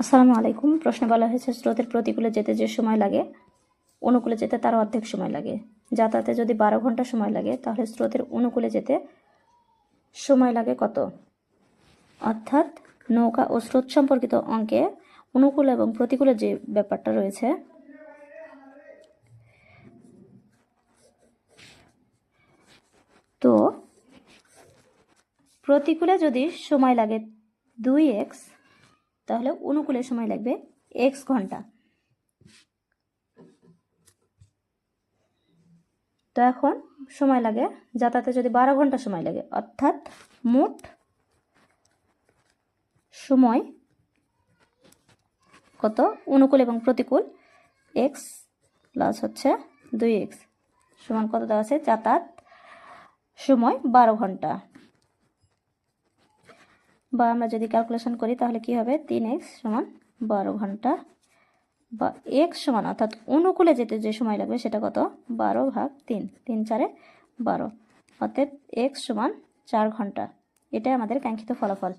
আসসালামু আলাইকুম। প্রশ্নে বলা হয়েছে, স্রোতের প্রতিকূলে যেতে যে সময় লাগে, অনুকূলে যেতে তার অর্ধেক সময় লাগে। যাতায়াতে যদি বারো ঘণ্টা সময় লাগে, তাহলে স্রোতের অনুকূলে যেতে সময় লাগে কত? অর্থাৎ নৌকা ও স্রোত সম্পর্কিত অঙ্কে অনুকূল এবং প্রতিকূলে যে ব্যাপারটা রয়েছে, তো প্রতিকূলে যদি সময় লাগে দুই এক্স তাহলে অনুকূলে সময় লাগবে এক্স ঘণ্টা। তো এখন সময় লাগে, যাতায়াতে যদি বারো ঘণ্টা সময় লাগে, অর্থাৎ মোট সময় কত? অনুকূল এবং প্রতিকূল এক্স প্লাস হচ্ছে দুই এক্স সমান কত দেওয়া আছে? যাতায়াত সময় বারো ঘণ্টা। বা আমরা যদি ক্যালকুলেশন করি, তাহলে কি হবে? তিন এক্স সমান বারো ঘণ্টা। বা এক্স সমান অর্থাৎ অনুকূলে যেতে যে সময় লাগবে, সেটা কত? বারো ভাগ তিন। তিন চারে বারো। অর্থাৎ এক্স সমান চার ঘণ্টা। এটাই আমাদের কাঙ্ক্ষিত ফলাফল।